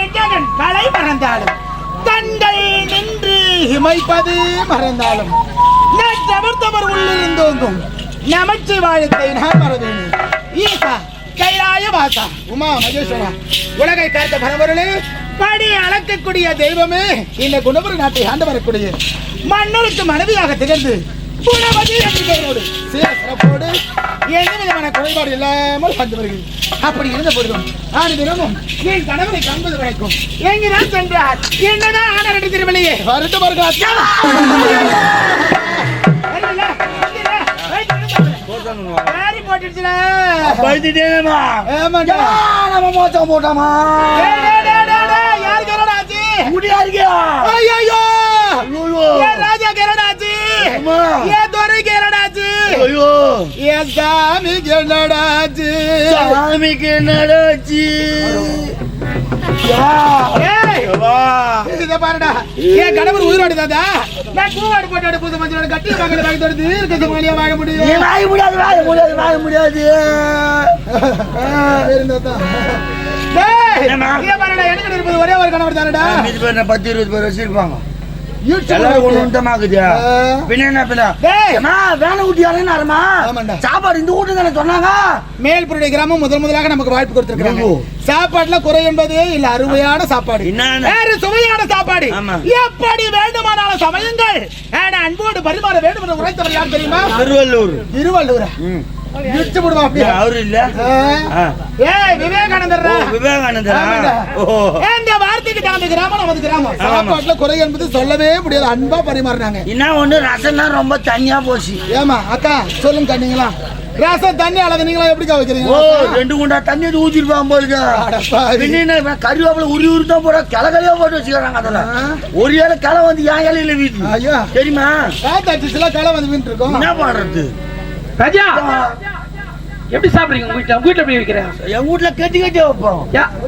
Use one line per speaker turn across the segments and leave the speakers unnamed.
நெஞ்சகன் கலை மறந்தாலும் தண்டை நின்று இமைப்பது மறந்தாலும் நான் தவிர்த்தவர் உள்ளிருந்தோங்கும் நமச்சிவாயத்தை நான் மறந்தேன். ஈசா கைலாய வாசா உமா மகேஸ்வரா உலகை காத்த பரவர்களே படி அளக்கக்கூடிய தெய்வமே இந்த குணபுர நாட்டை ஆண்டு வரக்கூடிய மன்னருக்கு மனைவியாக திகழ்ந்து சிறப்போடு எந்த விதமான குறைபாடு இல்லாமல் வந்து வருகிறது அப்படி இருந்த பொழுதும் ஆண்டு தினமும் என் கணவனை காண்பது வரைக்கும் எங்கிதான் சென்றார்? என்னதான் ஆன ரெண்டு திருவள்ளியே வருத்தம் போட்டுடுச்சுடா
பழுத்துட்டேனேம்மா
ஏமாண்டா.
நம்ம மோசம் போட்டாமா?
டேய், டேய், டேய், டேய், என் ராஜாக்கு என்னடா ஆச்சு?
அம்மா.
என் துரைக்கு என்னடா ஆச்சு?
ஐயோ
என் சாமிக்கு என்னடா ஆச்சு?
சாமிக்கு என்னடாச்சு
இதை பாருடா. என் கணவர் உயிரோடு தாதா. நான் கூவாடு போட்டோட புது மஞ்சளோட கட்டில மகள வாங்கத்தோட தீர்க்க சுமங்கலியா வாழ
நீ
முடியும்.
வாய முடியாது வாய முடியாது வாய முடியாது
இருப்பது ஒரே ஒரு கணவர் தானடா
பத்து இருபது பேர் வச்சிருப்பாங்க
மேல்புருடைய கிராமம் முதல் முதலாக நமக்கு வாய்ப்பு கொடுத்திருக்காங்க
ஐயோ.
சாப்பாட்டுல குறை என்பதே இல்ல அருமையான சாப்பாடு? வேறு சுவையான சாப்பாடு. எப்படி வேண்டுமானாலும் சமயங்கள். அன்போடு பரிமாற வேண்டும் என்று உரைத்தவர் யார் தெரியுமா?
திருவள்ளூர்.
திருவள்ளுவர் இடிச்சு விடுவா அப்படியே
அவரு இல்ல.
ஏய் விவேகானந்தர்?
விவேகானந்தரா. ஓ.
இந்த வார்த்தைக்கு தகுந்த கிராமம் நமது கிராமம். சாப்பாட்டுல குறை என்பது சொல்லவே முடியாது. அன்பா பரிமாறினாங்க.
என்ன ஒண்ணு ரசம்னா ரொம்ப தனியா போச்சு.
ஏமா அக்கா சொல்லுங்க கண்ணீங்களா ரசம் தண்ணி அளவு நீங்களா
ஓ
வைக்கிறீங்க
ரெண்டு குண்டா தண்ணி ஊத்திருப்பான் போலுங்க. பின்ன என்ன கருவேப்பில உரி உரி தான் போட கிளகலையா போட்டு வச்சுக்கிறாங்க அதெல்லாம்.
ஆ.
ஒரு இலை கிளை வந்து என் இலையில வீட்டு
ஐயோ.
தெரியுமா?
காத்தாச்சுல களை வந்து வீட்டு இருக்கோம்
என்ன பண்றது
ராஜா! எப்படி சாப்பிடுறீங்க உங்க வீட்டுல உங்க வீட்டுல எப்படி வைக்கிறேன்
என் வீட்டுல கட்டி கட்டி வைப்போம்.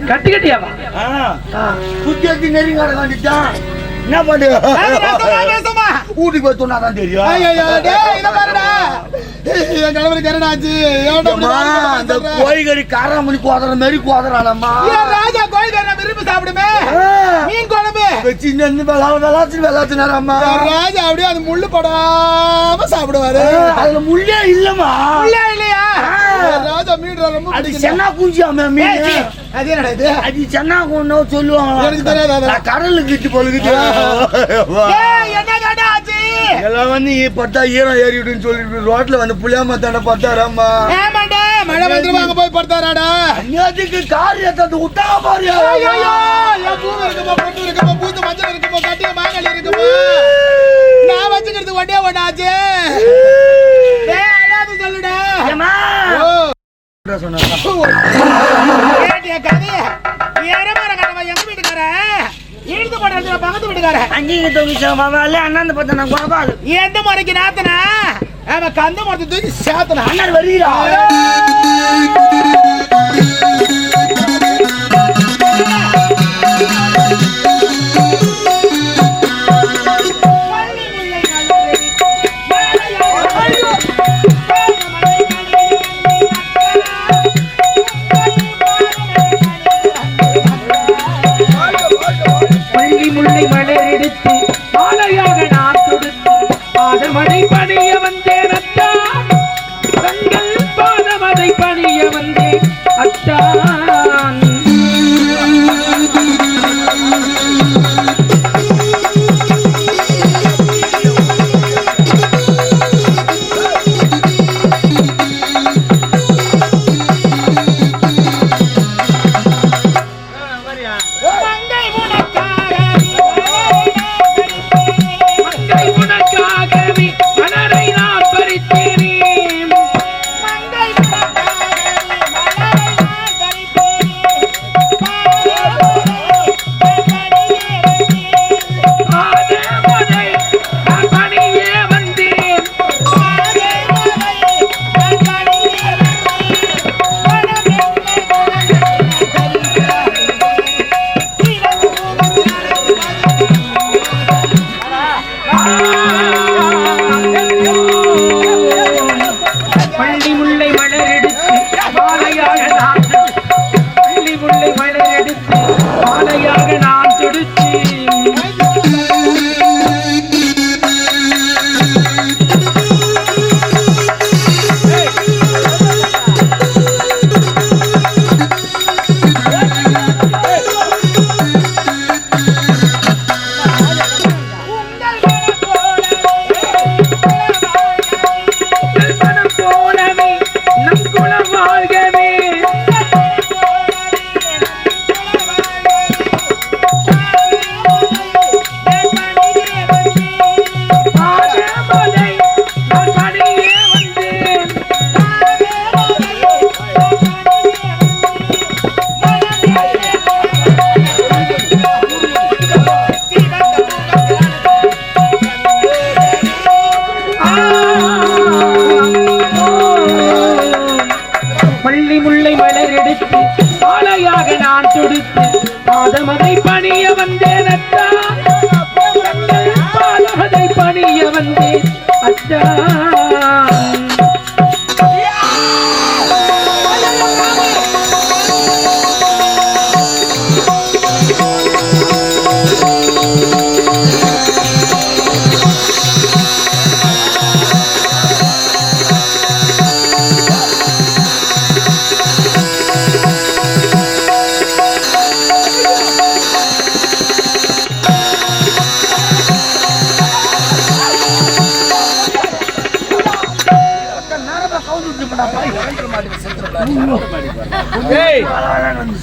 கட்டி கட்டியாவா?
எடுத்து நெருங்காட வேண்டிட்டான் என்ன பண்ணு. வீட்டுக்கு போய் தெரியும்
டேய், இதை பாருடா. என் கணவருக்கு என்னடா ஆச்சு? ஏன்டா இப்படி
அம்மா,
வாங்கி
அந்த
சொல்ற?
கோழிக்கறி கார மணி குவாதற மாதிரி குவாதறாளம்மா
என் ராஜா கோழிக்காரனை விரும்பி சாப்பிடுமே. மீன் குழம்பு.
வெளா வெளாச்சு வெளாச்சுனாரம்மா
என் ராஜா அப்படியே அது முள்ளு படாம சாப்பிடுவாரு
அதுல முள்ளே இல்லம்மா
இல்லையா, இல்லையா? ராஜா மீன் ரொம்ப
அது. சென்னா குஞ்சாம
ஏய்,
மீன்
அது என்னடா இது?
அது சென்னா குண்டோ சொல்லுவாங்க
எனக்கு தெரியாது
கடலுக்கு இட்டு
ஆச்சு?
எல்லாம் வந்து பட்டா ஈரம் ஏறிடுன்னு சொல்லிட்டு ரோட்ல வந்து புளியாம தாண்ட
ஏமாண்டா, மழை அங்க போய் படுத்தாராடா?
அந்நாட்டுக்கு கார் ஏத்தாந்து விட்டாங்க பாரு
ஐயையோ, என் பூ இருக்குமா, இருக்குமா, பூத்து மஞ்சள் இருக்குமா, கட்டிய மாங்கல் இருக்குமா? நான் வச்சுக்கிறது ஒன்னே ஒண்ணாச்சு.
கோபால்
எந்த முறைக்கு நாத்தனா? கந்த மரத்தை தூக்கி சாத்தனா
அண்ணன் வருகிறா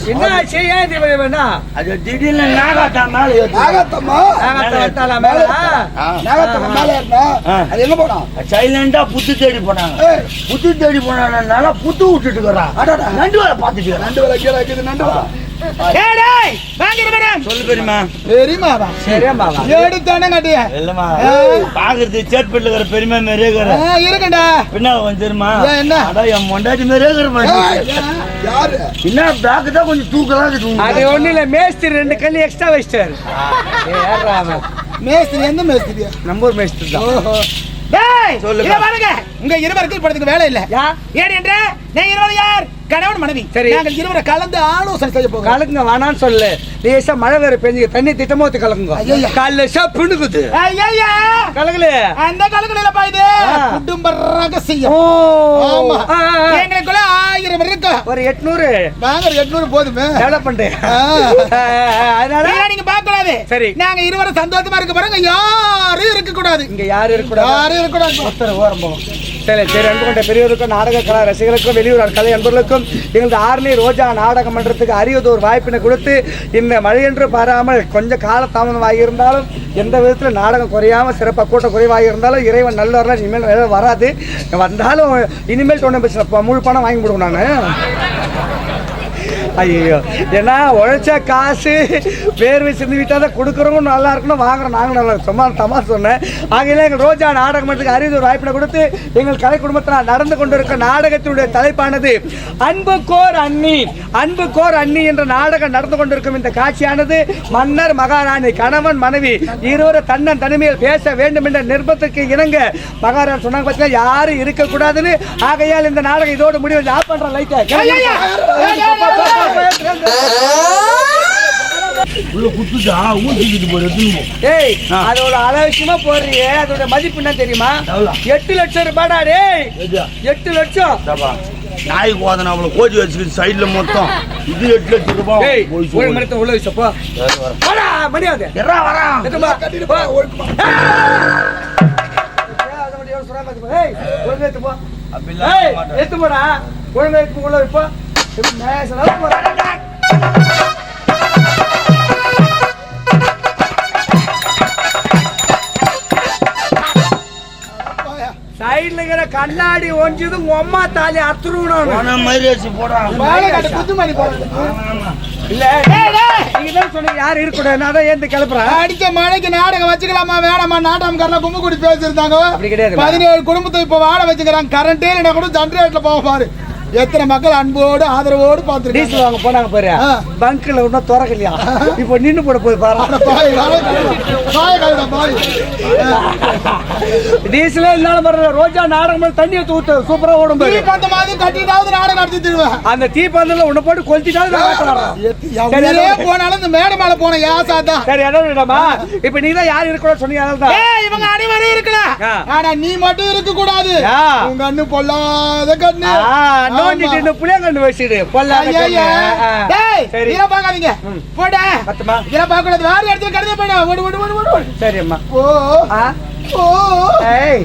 என்ன செய்ய வேணா
அது திடீர்னு நாகாத்தா மேல.
நாகத்தம்மா
மேல
நாகத்தம்மா மேல? ஏறினா,
ஆ.
அது எங்க போனா
சைலண்டா புத்து தேடி போனாங்க. புத்து தேடி போனால புத்து விட்டுட்டு இருக்கிறான்.
அடடா.
நண்டு வேலை பார்த்துட்டு.
நண்டு வேலை கீழே நண்டு வேலை.
இருக்கிற
ஆ, இருக்கேன்டா.
பின்ன வந்து தெரியுமா
ஏன், என்ன?
என் மொண்டாட்டி மாதிரியே இருக்கிற
யாரு?
என்ன பேக்கு தான் கொஞ்சம் தூக்கலா இருக்குது.
அது ஒண்ணு இல்ல மேஸ்திரி ரெண்டு கல்லு எக்ஸ்ட்ரா வச்சிட்டாரு?
மேஸ்திரி, எந்த மேஸ்திரியா?
நம்ம ஊர் மேஸ்திரி தான்.
ஓஹோ. டேய்,
சொல்லுங்க.
பாருங்க. உங்க இருவருக்கு இப்போதைக்கு வேலை இல்ல.
யா?
ஏன் என்ற நான் இருவர் யார்? கணவன் மனைவி.
சரி.
நாங்கள் இருவரை கலந்து ஆலோசனை செய்ய போகிறோம்.
கலக்குங்க வேணான்னு சொல்லு. லேசா மழை வேற பெஞ்சு தண்ணி திட்டமா ஊத்தி கலக்குங்க. காலைல பிணுக்குது
ஐயா
கலகல
அந்த கலக்கடையில பாயுது
ஆ.
குடும்ப ரகசியம்.
ஓ.
ஆமா. எங்களுக்குள்ள ஆயிரம் இருக்கு.
ஒரு எட்நூறு.
வாங்குற எட்நூறு போதுமே.
டெவலப் பண்றேன்
ஆ.
அதனால?
நீங்க பார்க்க கூடாது
சரி.
நாங்க இருவரும் சந்தோஷமா இருக்க பாருங்க யாரும் இருக்க கூடாது
இங்க யாரு இருக்கக்கூடாது?
யாரும் இருக்க கூடாது
ஒருத்தர் ஓரம் போகும். சரி சரி அன்பு கொண்ட பெரியவருக்கும் நாடக கலா ரசிகர்களுக்கும் வெளியூர் கலை அன்பர்களுக்கும் எங்களது ஆர்னி ரோஜா நாடக மன்றத்துக்கு அரியது ஒரு வாய்ப்பினை கொடுத்து இந்த மழையென்று பாராமல் கொஞ்சம் கால தாமதமாகி இருந்தாலும் எந்த விதத்தில் நாடகம் குறையாம சிறப்பாக கூட்டம் குறைவாக இருந்தாலும் இறைவன் நல்ல இனிமேல் வேலை வராது. வந்தாலும் இனிமேல் ஒன்றும் பிரச்சனை முழு பணம் வாங்கி கொடுக்கணும் நான். ஐயோ ஏன்னா உழைச்ச காசு வேர்வை சிந்து விட்டால் தான் கொடுக்குறவங்க நல்லா இருக்கணும் வாங்குறோம். நாங்கள் நல்லா. சும்மா தமா சொன்னேன். ஆகையில எங்கள் ரோஜா நாடக மன்றத்துக்கு அறிவு ஒரு வாய்ப்பினை கொடுத்து எங்கள் கலை குடும்பத்தில் நடந்து கொண்டிருக்க நாடகத்தினுடைய தலைப்பானது அன்பு கோர் அண்ணி அன்பு கோர் அண்ணி என்ற நாடகம் நடந்து கொண்டிருக்கும் இந்த காட்சியானது மன்னர் மகாராணி கணவன் மனைவி இருவரும் தன்னன் தனிமையில் பேச வேண்டும் என்ற நிர்பந்தத்துக்கு இணங்க மகாராணி சொன்னாங்க பார்த்தீங்கன்னா யாரும் இருக்கக்கூடாதுன்னு. ஆகையால் இந்த நாடகம் இதோடு முடிவு. ஆஃப்
ஐயா.
லைட்டை.
உள்ள குத்துட்டா ஊசிக்கிட்டு போய் எடுத்துன்னு போ.
ஏய். அதோட அலட்சியமா போடுறியே அதோட மதிப்பு என்ன தெரியுமா? எட்டு லட்சம் ரூபாடா டேய்? எட்டு லட்சம்.
நாய் கோதனை அவ்வளவு கோச்சி வச்சுக்கிட்டு சைடுல மொத்தம் இது எட்டு லட்சம் ரூபாய்
ஒரு. மரத்தை உள்ள வச்சப்போ. போடா மரியாதை. ஏய், ஒழுங்கா எடுத்து போ.
அப்படிலாம்.
எடுத்து போடா ஒழுங்கா எடுத்து உள்ள வைப்போ எப்படி மேசலா போடா. சைடுல இருக்கிற கண்ணாடி ஒஞ்சது உங்க அம்மா தாலி அத்துருவணும்
மாதிரி வச்சு போடுறான்.
குத்து மாதிரி போடுறது.
இல்ல
ஏய், டேய்.
நீங்க தான் சொன்னீங்க யாரும் இருக்கக்கூடாது நான் தான் ஏந்து கிளப்புறேன்.
அடிச்ச மழைக்கு நாடகம் வச்சுக்கலாமா வேணாமா? நாடகம்காரலாம் கும்பு கூடி பேசியிருந்தாங்க. பதினேழு குடும்பத்தை இப்ப வாழ வச்சுக்கிறாங்க கரண்டே இல்லைனா கூட ஜென்ரேட்டர்ல போக பாரு. எத்தனை மக்கள் அன்போடு ஆதரவோடு பார்த்துருக்காங்க?
டீசல் வாங்க போனாங்க பாரு. பங்க்ல ஒன்றும் திறக்கலையா? இப்போ நின்னு போட போய் பாரு. டீசலே இருந்தாலும் பரவாயில்ல. ரோஜா நாடகம் தண்ணியை தூத்து சூப்பரா ஓடும் பாரு.
பார்த்த மாதிரி கட்டிட்டாவது நாடகம் நடத்தி தருவேன்.
அந்த தீ பந்தல உன்னை போட்டு வர்றேன்.
எவ்வளோ போனாலும் இந்த மேடை மேல போன யாசா தான்
சரி என்ன வேண்டாமா இப்ப நீ தான் யார் இருக்கக்கூடாது சொன்னீங்க அதான்
இவங்க அனைவரும் இருக்கலாம். ஆனா நீ மட்டும் இருக்க கூடாது. உங்க கண்ணு பொல்லாத கண்ணு.
நோண்டிட்டு. இன்னும் புளியங்கண்டு வச்சுடு சரி
இதெல்லாம் பார்க்காதீங்க. போடா.
பத்துமா
இதெல்லாம் பார்க்கக்கூடாது. வேற இடத்துல கடந்து போயிடு. ஓடு, ஓடு, ஓடு, ஓடு, ஓடு.
சரி அம்மா
ஓ, ஓ,
ஏய்.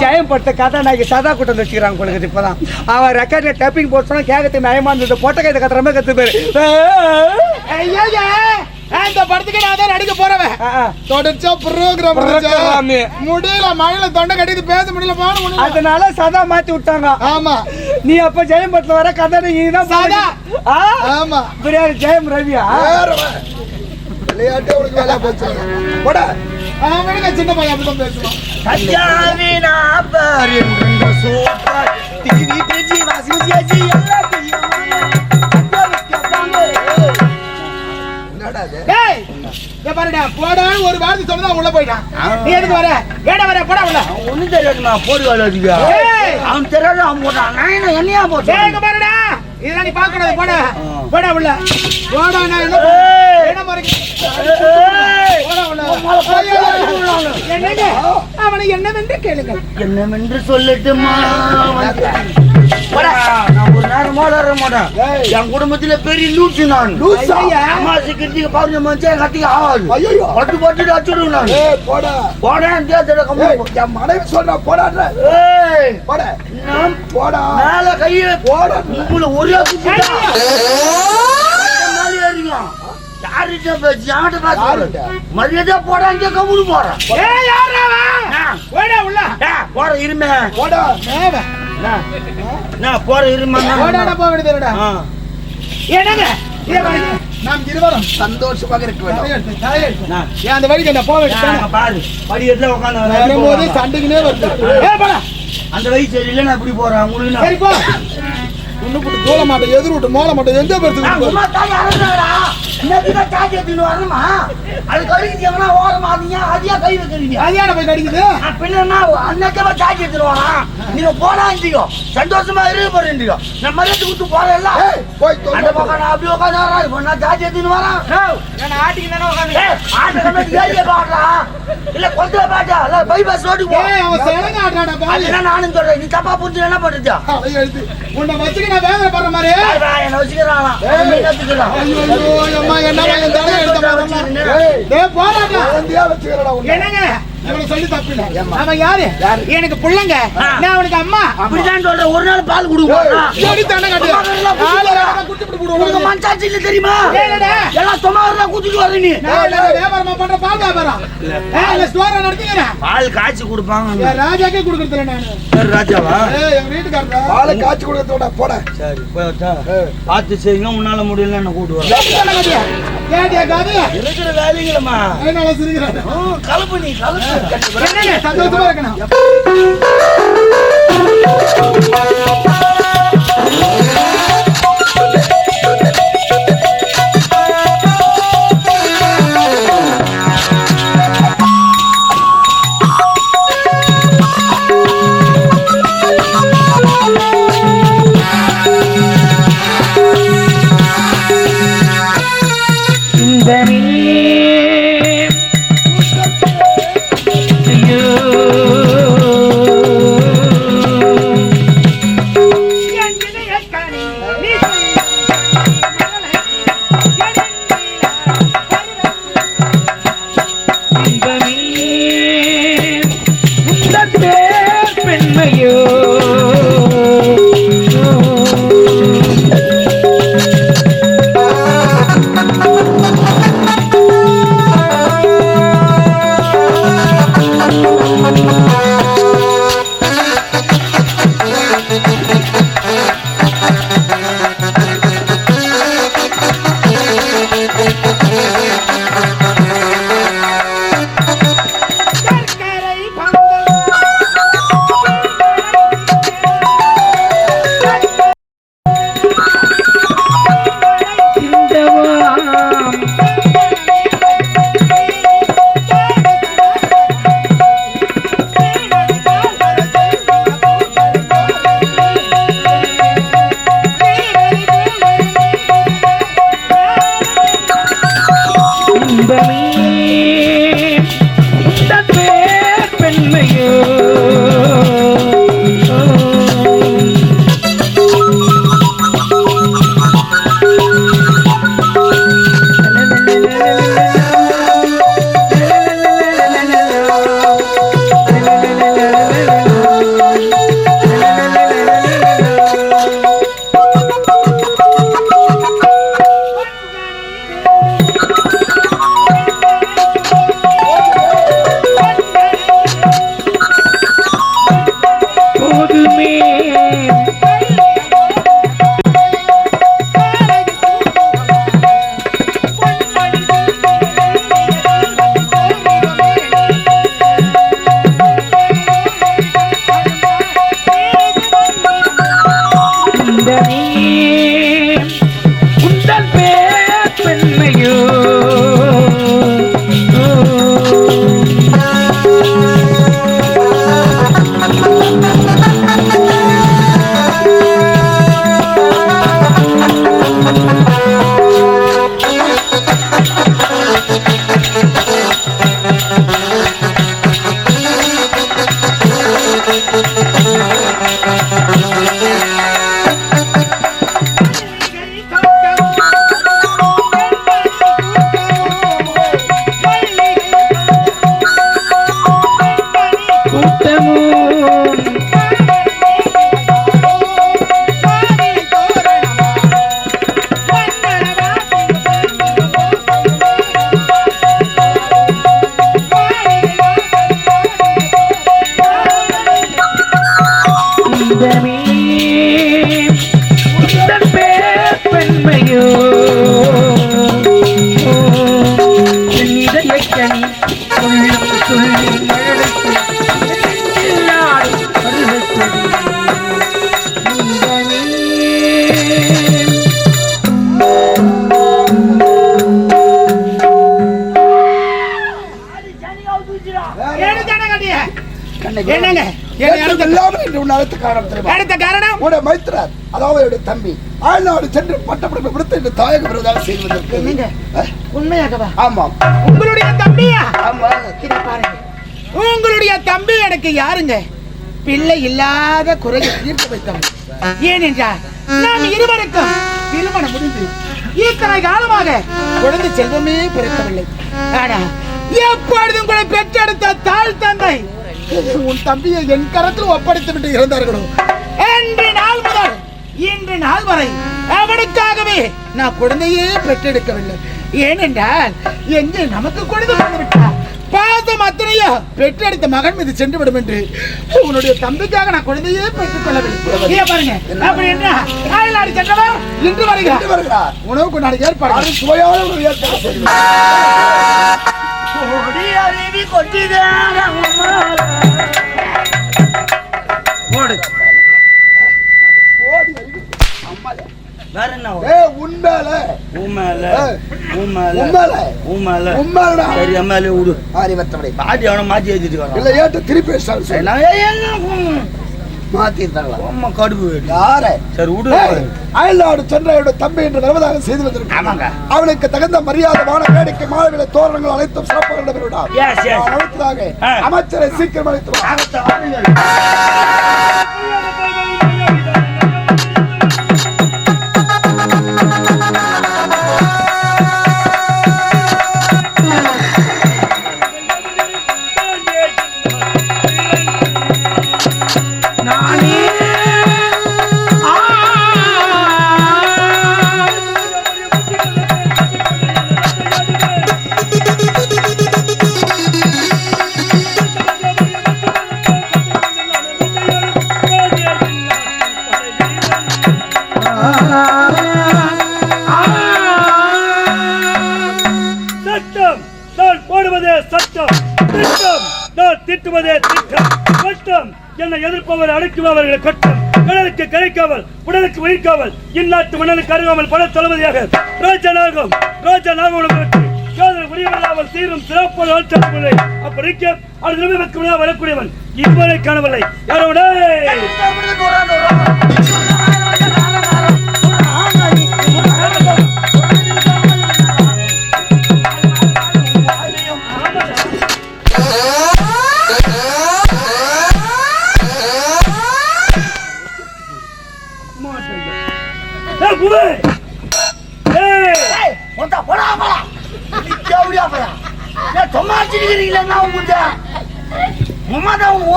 ஜெயம் படுத்த கதை நாய்க்கு சதா கூட்டம் வச்சுக்கிறாங்க உங்களுக்கு இப்பதான் அவன் ரெக்கார்ட்ல டப்பிங் போட்டு சொன்னா கேட்கறது நயமா இருந்தது பொட்டை கைதை கத்துற மாதிரி கத்து பேரு
இந்த படத்துக்கு நான் தான் நடிக்க போறவன். தொடர்ச்சியா ப்ரோக்ராம். முடியல மழையில தொண்டை கட்டிட்டு பேச முடியல போன
அதனால சதா மாத்தி விட்டாங்க
ஆமா
நீ அப்ப ஜெயம் படத்துல வர கதை நீ தான்
சதா. ஆமா
பிரியாணி ஜெயம் ரவியா.
விளையாட்டே உனக்கு வேலையா போச்சு போடா அவனுக்கு சின்ன பையன் அப்படிதான் பேசுவான்
கஜாவினா பாரு என்ற சோப்பார். டிவி பிரிட்ஜி வாஷிங் மிஷின்
போடான்னு ஒரு வார்த்தை சொன்னதா உள்ள போயிட்டான் நீ எதுக்கு வர? ஏடா வர போடா உள்ள.
ஒண்ணும் தெரியாதுமா போடு
ஏய்.
அவன் தெரியாது அவன் போட்டான். நான் என்னையா போட்டேன்
பாருடா. இதெல்லாம் நீ பார்க்க கூடாது போடா போடா உள்ள. போடா நான் என்ன. என்ன
ஏய்.
போடா உள்ள. என்னங்க? அவனை என்னவென்று கேளுங்கள்.
என்னவென்று சொல்லட்டுமா? போடா, நான் ஒரு நேரம் வளர மாட்டேன் என் குடும்பத்துல பெரிய லூச்சு நான்.
ஐயா.
அம்மாசி கிட்டிக்கு பாருங்க மனுஷன் கட்டிக்கு ஆகாது பட்டு பட்டு அச்சுடுவேன் நான்.
போடா.
போடா
என் மனைவி சொல்ற போடான்ற
ஏய்.
போட.
நான்
போடா.
மேல கையை போட. உங்களை ஒரே குத்திட்டா. மேல ஏறிக்கலாம் யார்கிட்ட பேச்சு? யார்கிட்ட பேச
யார்கிட்ட?
மரியாதை போடா இங்க கம்முனு போறேன்
ஏய் யாரா அவன்? போடா உள்ள.
போற இருமே.
போடா.
நான் போற இருமே
போக வேண்டியதுடா என்னங்க? நாம் இருவரும்
சந்தோஷமாக இருக்க வேண்டும்.
அந்த வழிக்கு என்ன போக வேண்டியது
பாரு. படிக்கட்டுல உட்காந்து
வரும்போது சண்டைக்குனே வருது.
அந்த வயசு சரியில்லை நான் இப்படி போறேன். உங்களுக்கு
உன்னை போட்டு தோல மாட்டேன் எதிர் விட்டு மோள மாட்டேன் எந்த பேருக்கு
உமா தாய் அறந்தாடா இன்னைக்கு தான் சார்ஜ் எடுத்துன்னு வரணுமா? அது கழிக்கு எவனா ஓரமா அதீங்க அதையா கை வைக்கிறீங்க?
அதிகார போய் கடிக்குது?
பின்னா அன்னைக்கே சார்ஜ் எடுத்துன்னு வரான் நீங்க போடாண்டியோ சந்தோஷமா இருக்கு போறீங்க நான் மரியாதை கொடுத்து போறேன்ல.
போய்
அந்த பக்கம் நான் அப்படி உட்காந்து இப்போ நான் சார்ஜ் எடுத்துன்னு வரேன்.
நான் ஆட்டிக்கு தானே உட்காந்து
ஏய், ஆட்டு கம்பெனி ஏரியா பாடுறா? இல்ல கொண்டு பாட்டா இல்ல பைபாஸ் ரோட்டுக்கு போ.
ஏய் அவன் சேலங்க ஆட்டாடா பாவி.
அதுனா நானும் சொல்றேன். நீ தப்பா புரிஞ்சு என்ன
எழுத்து உன்னை வச்சுக்க நான் வேதனை படுற மாதிரி?
என்ன வச்சுக்கிறானா கத்துக்கிறான்
ஐயோ ஐயோ அம்மா என்னம்மா என் தலையை எடுத்த மாதிரி டேய் போடாடா
குழந்தையா வச்சுக்கிறடா உன்னை.
என்னங்க? இவனை சொல்லி தப்பு இல்ல அவன் யாரு? எனக்கு புள்ளங்க. நான் அவனுக்கு அம்மா.
அப்படிதான் சொல்றேன் ஒரு நாள் பால் கொடுக்க
ஏடி தண்ணை கட்டு. நாலு ரகமா குட்டி பிடி.
உனக்கு
போடுவாங்க
மனசாட்சி இல்ல தெரியுமா? எல்லாம் சும்மா குத்திட்டு வர நீ.
நான் இல்ல வியாபாரமா பண்ற பால் வியாபாரம். ஸ்டோர் நடத்திக்கிறேன்.
பால் காய்ச்சி கொடுப்பாங்க.
ராஜாக்கே கொடுக்கறது இல்ல நானு
ராஜாவா?
ஏய் எங்க வீட்டுக்காரரா?
பாலை காய்ச்சி கொடுக்கறதோட போட.
சரி போய்ட்டா. பார்த்து செய்யுங்க உன்னால முடியல என்ன கூட்டு வர?
ஏடியா காது
இருக்கிற வேலைங்களம்மா. கலப்பு நீ கலப்பு.
சந்தோஷமா இருக்கணும்.
Bye.
அழைத்த காரணம்
அடுத்த காரணம்?
உடைய மைத்திரர் அதாவது என்னுடைய தம்பி ஆழ்நாடு சென்று பட்டப்படிப்பு விடுத்து இந்த தாயக விரோதாக செய்வதற்கு? அஹ்,
உண்மையாகவா?
ஆமாம்
உங்களுடைய தம்பியா?
ஆமா.
பாருங்க. உங்களுடைய தம்பி எனக்கு யாருங்க? பிள்ளை இல்லாத குறையை தீர்த்து வைத்தவன். ஏனென்றால் நாம் இருவருக்கும் திருமணம் முடிந்து இத்தனை காலமாக குழந்தை செல்வமே பிறக்கவில்லை. ஆனா எப்பொழுதும் கூட பெற்றெடுத்த தாய் தந்தை உன் தம்பியை என் கரத்தில் ஒப்படைத்து விட்டு இறந்தார்களோ? அன்று நாள் முதல் இன்று நாள் வரை அவனுக்காகவே நான் குழந்தையே பெற்றெடுக்கவில்லை. ஏனென்றால் எங்கே நமக்கு குழந்தை வந்து விட்டார் பாசம் அத்தனையா பெற்றெடுத்த மகன் மீது சென்று விடும் என்று உன்னுடைய தம்பிக்காக நான் குழந்தையே பெற்றுக் கொள்ளவில்லை பாருங்க அப்படி என்ன அயல்நாடு சென்றவர் இன்று வருகிறார். உணவு கொண்டாடி ஏற்பாடு
சுவையான
கொடி அருவி கொட்டிதான.
போடு.
ஓடி வருது.
வேற என்ன
ஏ உண்மையில
உண்மையில. உண்மையில
உண்மையில
உண்மையில
உண்மையிலடா
சரி எம்எல்ஏ விடு. பாட்டி அவனை மாத்தி ஏத்திட்டு வரான்.
இல்ல ஏட்டு திருப்பி
என்ன.
மாத்தி தரலாம்
அம்மா கடுப்பு வேணும்.
யார?
சரி விடு.
அயல்நாடு சென்ற என்னுடைய தம்பி என்று வருவதாக செய்து வந்திருக்காங்க. அவனுக்கு தகுந்த மரியாதைமான வேடிக்கை மாணவிகளை தோரணங்கள் அனைத்தும் சிறப்பாக
ஆ.
அமைச்சரை சீக்கிரம் அழைத்து
அடக்குபவர் அடக்குபவர்களை கட்டம். கடலுக்கு கிடைக்காமல் உடலுக்கு உயிர்க்காமல் இந்நாட்டு மணலுக்கு அருகாமல் பல தளபதியாக ராஜநாகம் ராஜநாகம் காதல் முடிவில்லாமல் சீரும் சிறப்பு அப்படி இருக்க அது வரக்கூடியவன் இதுவரை காணவில்லை. யாரோட?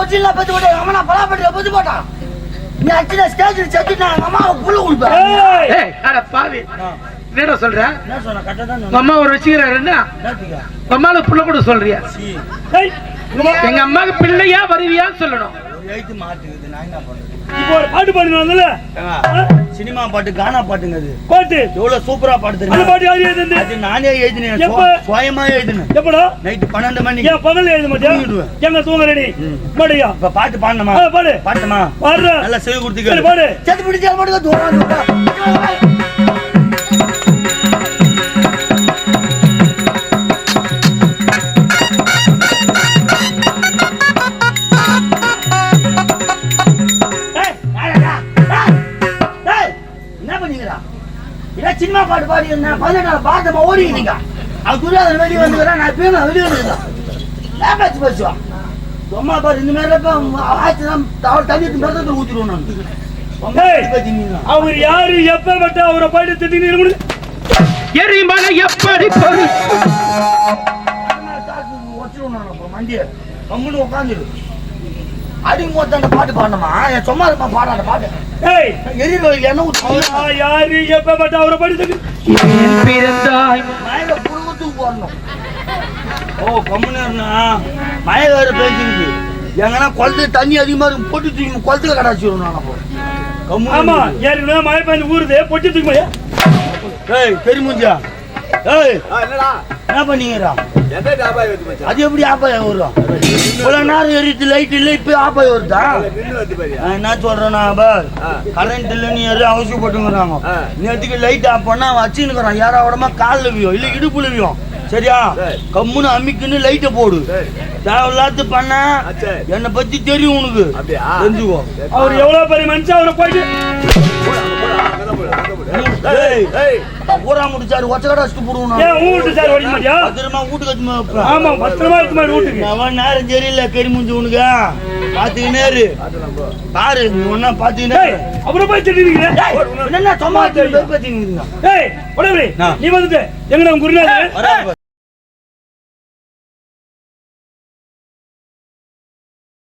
ஓச்சில பத்தி போட்டு, அம்மா பலாப்பட்டில பத்தி போட்டான். நீ அடிச்சுனா ஸ்டேஜில் செத்துட்டா, எங்க அம்மாவை புல்லு கொடுப்பேன்.
ஏய்!
அட பாவி என்னடா சொல்ற
என்ன சொன்ன, கரெக்டா தான்
உங்க
சொன்ன.
அம்மா ஒரு வச்சுக்கிறாருன்னா
என்னத்துக்கு?
உங்க அம்மாவுக்கு புள்ள கூட சொல்றியா. எங்க அம்மாவுக்கு பிள்ளையா வருவியான்னு சொல்லணும்
ஒரு எழுத்து மாட்டுக்குது, நான் என்ன பண்றது?
இப்போ ஒரு பாட்டு பாடுனாங்கல்ல
ஏங்க, சினிமா பாட்டு கானா பாட்டுங்க அது
பாட்டு?
எவ்வளவு சூப்பரா பாட்டு
அந்த
தெரியுமா
பாட்டு யாரு எழுதுனது?
அது நானே எழுதினேன்.
எப்ப?
சுயமா எழுதினேன்.
எப்படா?
நைட்டு பன்னெண்டு மணிக்கு
ஏன் பகல் எழுத மாட்டியா. எங்க தூங்க ரெடி மாட்டியா
இப்ப பாட்டு பாடணுமா?
பாடு.
பாட்டுமா?
பாடுற
நல்லா செவி கொடுத்துக்க.
பாடு.
செத்து பிடிச்சா பாடுங்க தூரம். பாட்டு பாடி இருந்தேன் பதினெட்டாவது பாட்டமா ஓடிக்கிறீங்க அவன் துரியாதன் வெளியே வந்துக்கிறான் நான் இப்பயும் வெளியே வந்துக்கிறேன் ஏன் பேச்சு பேசுவா சும்மா பாரு இந்த மாதிரி ஆச்சு தான் அவள் தண்ணி மிருதத்தை ஊத்திடுவோம் நான்.
அவர் யாரு எப்ப பட்ட அவரை பாட்டு திட்டினீங்க
எரிமலை எப்படி பொறி
வச்சிருவோம் நான் மண்டியை. கம்முனு உட்காந்துரு. மொத்தம் அந்த பாட்டு பாடணுமா? என் சும்மா இருப்பா பாடாத பாட்டு.
ஏய்.
எரிவில் என்ன
யாரு எப்ப பட்ட அவரை பாட்டு
ஏன் பிறந்தாய்.
மழையில புழுங்கத்துக்கு போடணும் ஓ கம்முனு இருந்தா மழை வேற பேஞ்சிருக்கு எங்கன்னா குளத்துல தண்ணி அதிகமா இருக்கும் போட்டு தூக்கி குளத்துல கடாச்சிடும் நான் அப்போ.
ஆமா ஏற்கனவே மழை பெய்ஞ்சு ஊறுது பொட்டி தூக்கி
ஏய் பெருமுஞ்சியா? ஏய் என்ன பண்ணீங்கடா அது எப்படி ஆப்பாயம் வரும் இவ்வளவு நேரம் எரித்து லைட் இல்ல இப்ப ஆப்பாயம் வருதா என்ன சொல்றேன்னா பார் கரண்ட் இல்லைன்னு யாரும் அவசியப்பட்டுங்கிறாங்க நேற்றுக்கு லைட் ஆஃப் பண்ணா வச்சுன்னுக்குறான் யாரா உடம்பா காலில் வியும் இல்ல இடுப்புல வியும். சரியா? கம்முன்னு அம்மிக்குன்னு லைட்டை போடு. தேவையில்லாத பண்ண என்னை பத்தி தெரியும் உனக்கு. தெரிஞ்சுக்கோ.
அவர் எவ்வளவு பெரிய மனுஷன் அவரை போயிட்டு
ஊரா முடிச்சாரு ஒச்சக்கடை வச்சுட்டு போடுவோம்
ஏன் ஊருக்கு சார் ஓடிக்க மாட்டியா?
பத்திரமா வீட்டுக்கு வச்சு.
ஆமா பத்திரமா மாதிரி வீட்டுக்கு.
அவன் நேரம் சரியில்லை கறி முடிஞ்சு உனக்கு. பாத்துக்கினே இரு பாரு ஒன்னா பாத்துக்கினே
அப்புறம் போய் திட்டிருக்கீங்க
என்ன சும்மா நான்.
நீ வந்துட்டு எங்கடா உங்க குருநாதர்.